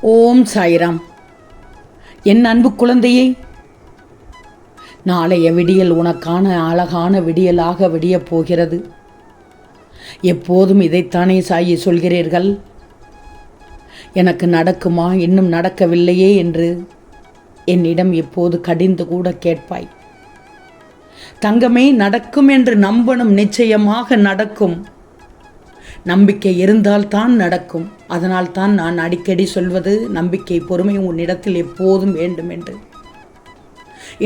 ஓம் சாய்ராம். என் அன்பு குழந்தையே நாளைய விடியல் உனக்கான அழகான விடியலாக விடியப் போகிறது. எப்போதும் இதைத்தானே சாயி சொல்கிறீர்கள்? எனக்கு நடக்குமா இன்னும் நடக்கவில்லையே என்று என்னிடம் எப்போது கடிந்து கூட கேட்பாய். தங்கமே நடக்கும் என்று நம்பணும் நிச்சயமாக நடக்கும். நம்பிக்கை இருந்தால்தான் நடக்கும். அதனால் தான் நான் அடிக்கடி சொல்வது நம்பிக்கை பொறுமை உன்னிடத்தில் எப்போதும் வேண்டும் என்று.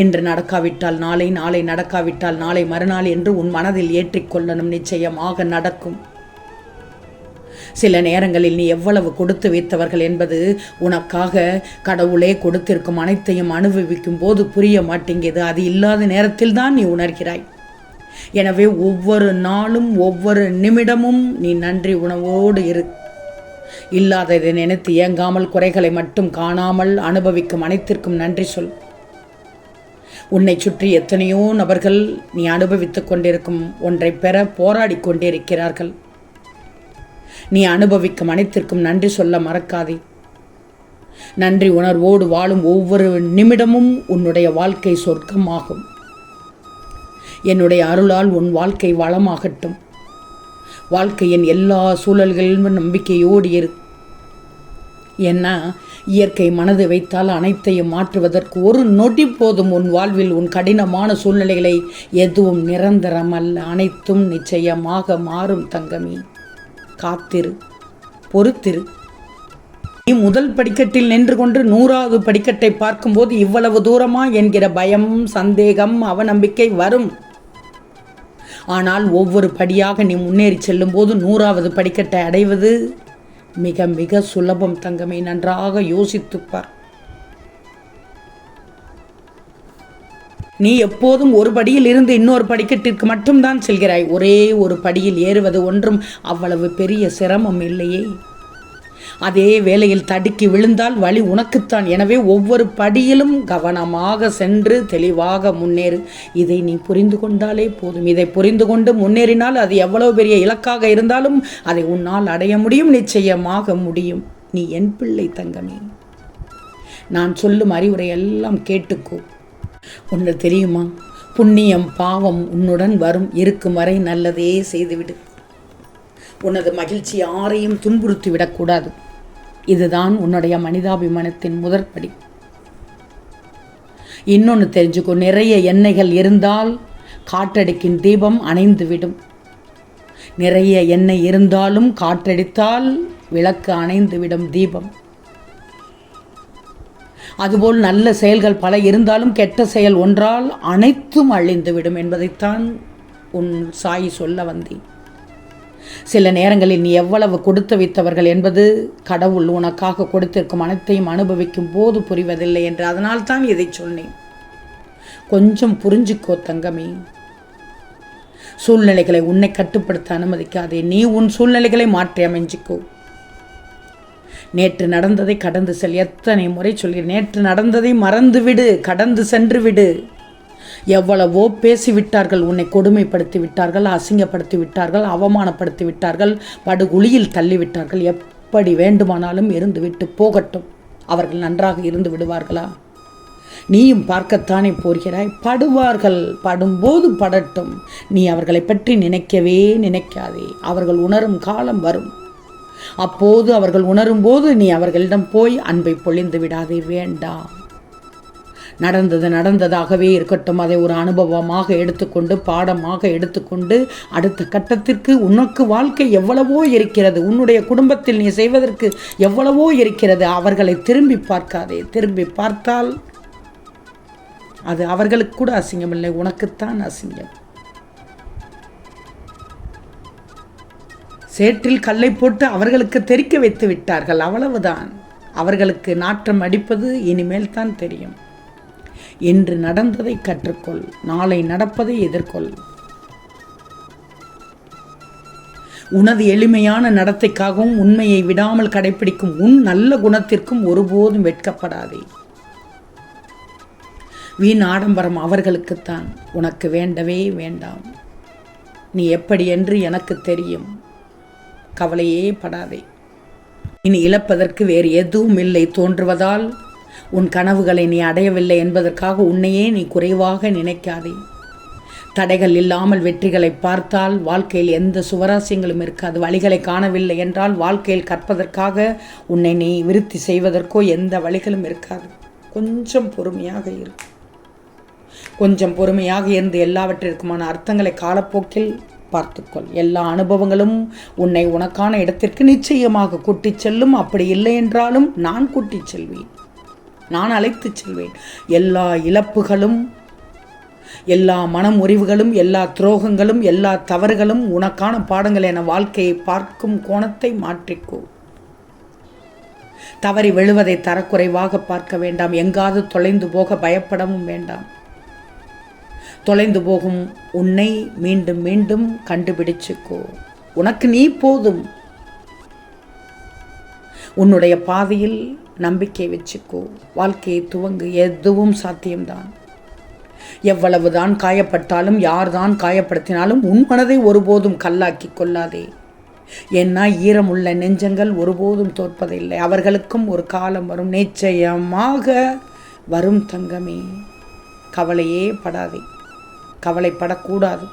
இன்று நடக்காவிட்டால் நாளை நாளை நடக்காவிட்டால் நாளை மறுநாள் என்று உன் மனதில் ஏற்றிக்கொள்ளணும் நிச்சயமாக நடக்கும். சில நேரங்களில் நீ எவ்வளவு கொடுத்து வைத்தவர்கள் என்பது உனக்காக கடவுளே கொடுத்திருக்கும் அனைத்தையும் அனுபவிக்கும் போது புரிய மாட்டேங்கியது அது இல்லாத நேரத்தில் தான் நீ உணர்கிறாய். எனவே ஒவ்வொரு நாளும் ஒவ்வொரு நிமிடமும் நீ நன்றி உணவோடு இரு. இல்லாததை நினைத்து இயங்காமல் குறைகளை மட்டும் காணாமல் அனுபவிக்கும் அனைத்திற்கும் நன்றி சொல். உன்னை சுற்றி எத்தனையோ நபர்கள் நீ அனுபவித்துக் கொண்டிருக்கும் ஒன்றை பெற போராடி கொண்டிருக்கிறார்கள். நீ அனுபவிக்கும் அனைத்திற்கும் நன்றி சொல்ல மறக்காதே. நன்றி உணர்வோடு வாழும் ஒவ்வொரு நிமிடமும் உன்னுடைய வாழ்க்கை சொர்க்கமாகும். என்னுடைய அருளால் உன் வாழ்க்கை வளமாகட்டும். வாழ்க்கையின் எல்லா சூழல்களிலும் நம்பிக்கையோடு இரு. ஏன்னா இயற்கை மனது வைத்தால் அனைத்தையும் மாற்றுவதற்கு ஒரு நொடி போதும் உன் வாழ்வில் உன் கடினமான சூழ்நிலைகளை எதுவும் நிரந்தரம் அல்ல அனைத்தும் நிச்சயமாக மாறும் தங்கமே. காத்திரு பொறுத்திரு. நீ முதல் படிக்கட்டில் நின்று கொண்டு நூறாவது படிக்கட்டை பார்க்கும்போது இவ்வளவு தூரமா என்கிற பயம் சந்தேகம் அவநம்பிக்கை வரும். ஆனால் ஒவ்வொரு படியாக நீ முன்னேறி செல்லும்போது நூறாவது படிக்கட்டை அடைவது மிக மிக சுலபம் தங்கமே. நன்றாக யோசித்துப்பார் நீ எப்போதும் ஒரு படியில் இருந்து இன்னொரு படிக்கட்டிற்கு மட்டும்தான் செல்கிறாய். ஒரே ஒரு படியில் ஏறுவது ஒன்றும் அவ்வளவு பெரிய சிரமம் இல்லையே. அதே வேளையில் தடுக்கி விழுந்தால் வழி உனக்குத்தான். எனவே ஒவ்வொரு படியிலும் கவனமாக சென்று தெளிவாக முன்னேறு. இதை நீ புரிந்து கொண்டாலே போதும். இதை புரிந்து கொண்டு முன்னேறினால் அது எவ்வளவு பெரிய இலக்காக இருந்தாலும் அதை உன்னால் அடைய முடியும் நிச்சயமாக முடியும். நீ என் பிள்ளை தங்கமே. நான் சொல்லும் அறிவுரை எல்லாம் கேட்டுக்கோ. ஒன்று தெரியுமா? புண்ணியம் பாவம் உன்னுடன் வரும். இருக்கும் வரை நல்லதே செய்துவிடு. உனது மகிழ்ச்சி யாரையும் துன்புறுத்தி விடக்கூடாது. இதுதான் உன்னுடைய மனிதாபிமானத்தின் முதற்படி. இன்னொன்று தெரிஞ்சுக்கோ நிறைய எண்ணெய்கள் இருந்தால் காற்றடிக்கின் தீபம் அணைந்துவிடும். நிறைய எண்ணெய் இருந்தாலும் காற்றடித்தால் விளக்கு அணைந்துவிடும் தீபம். அதுபோல் நல்ல செயல்கள் பல இருந்தாலும் கெட்ட செயல் ஒன்றால் அனைத்தும் அழிந்துவிடும் என்பதைத்தான் உன் சாய் சொல்ல வந்தேன். சில நேரங்களில் நீ எவ்வளவு கொடுத்து வைத்தவர்கள் என்பது கடவுள் உனக்காக கொடுத்திருக்கும் அனைத்தையும் அனுபவிக்கும் போது புரிவதில்லை என்று அதனால் தான் இதை சொன்னேன். கொஞ்சம் புரிஞ்சுக்கோ தங்கமே. சூழ்நிலைகளை உன்னை கட்டுப்படுத்த அனுமதிக்காதே. நீ உன் சூழ்நிலைகளை மாற்றி அமைஞ்சிக்கோ. நேற்று நடந்ததை கடந்து செல். எத்தனை முறை சொல்கிறேன். நேற்று நடந்ததை மறந்து விடு கடந்து சென்று விடு. எவ்வளவோ பேசிவிட்டார்கள் உன்னை கொடுமைப்படுத்தி விட்டார்கள் அசிங்கப்படுத்தி விட்டார்கள் அவமானப்படுத்தி விட்டார்கள் படுகுழியில் தள்ளிவிட்டார்கள். எப்படி வேண்டுமானாலும் இருந்துவிட்டு போகட்டும். அவர்கள் நன்றாக இருந்து விடுவார்களா? நீயும் பார்க்கத்தானே போகிறாய்? படுவார்கள் படும்போது படட்டும். நீ அவர்களை பற்றி நினைக்கவே நினைக்காதே. அவர்கள் உணரும் காலம் வரும். அப்போது அவர்கள் உணரும்போது நீ அவர்களிடம் போய் அன்பை பொழிந்து விடாதே. வேண்டாம். நடந்தது நடந்ததாகவே இருக்கட்டும். அதை ஒரு அனுபவமாக எடுத்துக்கொண்டு பாடமாக எடுத்துக்கொண்டு அடுத்த கட்டத்திற்கு உனக்கு வாழ்க்கை எவ்வளவோ இருக்கிறது. உன்னுடைய குடும்பத்தில் நீ செய்வதற்கு எவ்வளவோ இருக்கிறது. அவர்களை திரும்பி பார்க்காதே. திரும்பி பார்த்தால் அது அவர்களுக்கு கூட அசிங்கமில்லை. உனக்குத்தான் அசிங்கம். சேற்றில் கல்லை போட்டு அவர்களுக்கு தெரிக்க வைத்து விட்டார்கள். அவ்வளவுதான். அவர்களுக்கு நாற்றம் அடிப்பது இனிமேல் தான் தெரியும். இன்று நடந்ததை கற்றுக்கொள். நாளை நடப்பதை எதிர்கொள். உனது எளிமையான நடத்தைக்காகவும் உண்மையை விடாமல் கடைபிடிக்கும் உன் நல்ல குணத்திற்கும் ஒருபோதும் வெட்கப்படாதே. வீண் ஆடம்பரம் அவர்களுக்குத்தான். உனக்கு வேண்டவே வேண்டாம். நீ எப்படி என்று எனக்கு தெரியும். கவலையே படாதே. இனி இழப்பதற்கு வேறு எதுவும் இல்லை தோன்றுவதால் உன் கனவுகளை நீ அடையவில்லை என்பதற்காக உன்னையே நீ குறைவாக நினைக்காதே. தடைகள் இல்லாமல் வெற்றிகளை பார்த்தால் வாழ்க்கையில் எந்த சுவராசியங்களும் இருக்காது. வழிகளை காணவில்லை என்றால் வாழ்க்கையில் கற்பதற்காக உன்னை நீ விருத்தி செய்வதற்கோ எந்த வழிகளும் இருக்காது. கொஞ்சம் பொறுமையாக இரு. கொஞ்சம் பொறுமையாக இருந்து எல்லாவற்றிற்குமான அர்த்தங்களை காலப்போக்கில் பார்த்துக்கொள். எல்லா அனுபவங்களும் உன்னை உனக்கான இடத்திற்கு நிச்சயமாக கூட்டிச் செல்லும். அப்படி இல்லை என்றாலும் நான் கூட்டிச் செல்வேன். நான் அழைத்துச் செல்வேன். எல்லா இழப்புகளும் எல்லா மனமுறிவுகளும் எல்லா துரோகங்களும் எல்லா தவறுகளும் உனக்கான பாடங்கள் என வாழ்க்கையை பார்க்கும் கோணத்தை மாற்றிக்கோ. தவறி விழுவதை தரக்குறைவாக பார்க்க வேண்டாம். எங்காவது தொலைந்து போக பயப்படவும் வேண்டாம். தொலைந்து போகும் உன்னை மீண்டும் மீண்டும் கண்டுபிடிச்சுக்கோ. உனக்கு நீ போதும். உன்னுடைய பாதையில் நம்பிக்கை வச்சுக்கோ. வாழ்க்கையை துவங்கு. எதுவும் சாத்தியம்தான். எவ்வளவுதான் காயப்பட்டாலும் யார்தான் காயப்படுத்தினாலும் உன் மனதை ஒருபோதும் கல்லாக்கி கொள்ளாதே. ஏன்னா ஈரமுள்ள நெஞ்சங்கள் ஒருபோதும் தோற்பதில்லை. அவர்களுக்கும் ஒரு காலம் வரும். நிச்சயமாக வரும் தங்கமே. கவலையே படாதே. கவலைப்படக்கூடாது.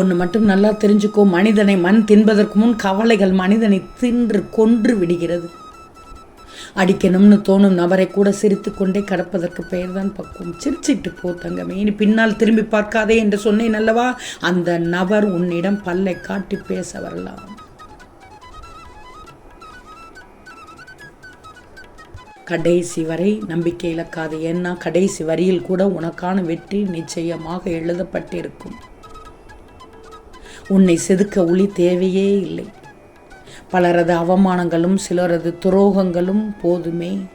ஒன்று மட்டும் நல்லா தெரிஞ்சுக்கோ. மனிதனை மண் தின்பதற்கு முன் கவலைகள் மனிதனை தின்று கொன்று விடுகிறது. அடிக்கணும்னு தோணும் நபரை கூட சிரித்து கொண்டே கடப்பதற்கு பெயர்தான் பக்குவம். சிரிச்சிட்டு போ தங்கமே. இனி பின்னால் திரும்பி பார்க்காதே என்று சொன்னேன் அல்லவா? அந்த நபர் உன்னிடம் பல்லை காட்டி பேச வரலாம். கடைசி வரை நம்பிக்கை இழக்காது. ஏன்னா கடைசி வரியில் கூட உனக்கான வெற்றி நிச்சயமாக எழுதப்பட்டிருக்கும். உன்னை செதுக்க ஒளி தேவையே இல்லை. பலரது அவமானங்களும் சிலரது துரோகங்களும் போதுமே.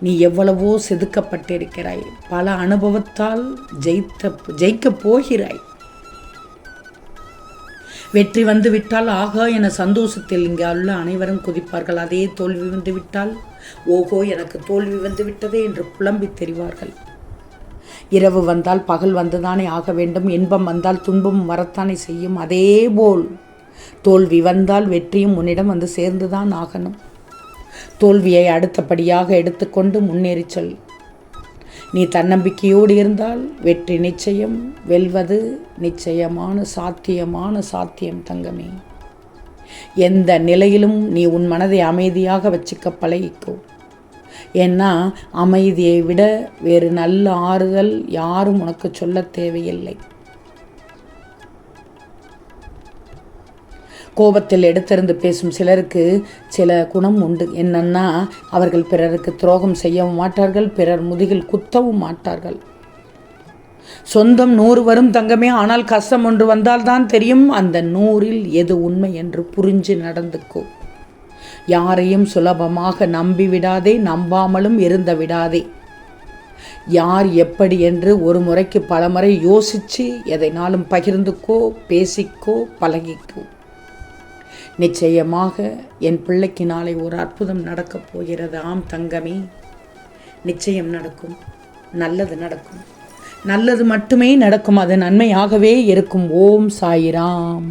நீ எவ்வளவோ செதுக்கப்பட்டிருக்கிறாய். பல அனுபவத்தால் ஜெயித்த ஜெயிக்கப் போகிறாய். வெற்றி வந்து விட்டால் ஆகா என சந்தோஷத்தில் இங்கே உள்ள அனைவரும் குதிப்பார்கள். அதே தோல்வி வந்து விட்டால் ஓகோ எனக்கு தோல்வி வந்து விட்டதே என்று புலம்பி தெரிவார்கள். இரவு வந்தால் பகல் வந்துதானே ஆக வேண்டும். இன்பம் வந்தால் துன்பம் வரத்தானே செய்யும். அதேபோல் தோல்வி வந்தால் வெற்றியும் உன்னிடம் வந்து சேர்ந்துதான் ஆகணும். தோல்வியை அடுத்தபடியாக எடுத்துக்கொண்டு முன்னேறி சொல். நீ தன்னம்பிக்கையோடு இருந்தால் வெற்றி நிச்சயம் வெல்வது நிச்சயமான சாத்தியமான சாத்தியம் தங்கமே. எந்த நிலையிலும் நீ உன் மனதை அமைதியாக வச்சுக்க பழகிக்கோ. ஏன்னா அமைதியை விட வேறு நல்ல ஆறுதல் யாரும் உனக்கு சொல்ல தேவையில்லை. கோபத்தில் எடுத்திருந்து பேசும் சிலருக்கு சில குணம் உண்டு. என்னன்னா அவர்கள் பிறருக்கு துரோகம் செய்யவும் மாட்டார்கள் பிறர் முதுகில் குத்தவும் மாட்டார்கள். சொந்தம் நூறு வரும் தங்கமே ஆனால் கஷ்டம் ஒன்று வந்தால்தான் தெரியும் அந்த நூறில் எது உண்மை என்று புரிஞ்சு நடந்துக்கும் யாரையும் சுலபமாக நம்பி விடாதே நம்பாமலும் இருந்த விடாதே. யார் எப்படி என்று ஒரு முறைக்கு பலமுறை யோசித்து எதைனாலும் பகிர்ந்துக்கோ பேசிக்கோ பழகிக்கோ. நிச்சயமாக என் பிள்ளைக்கு நாளை ஒரு அற்புதம் நடக்கப் போகிறது. ஆம் தங்கமே நிச்சயம் நடக்கும். நல்லது நடக்கும். நல்லது மட்டுமே நடக்கும். அது நன்மையாகவே இருக்கும். ஓம் சாயிராம்.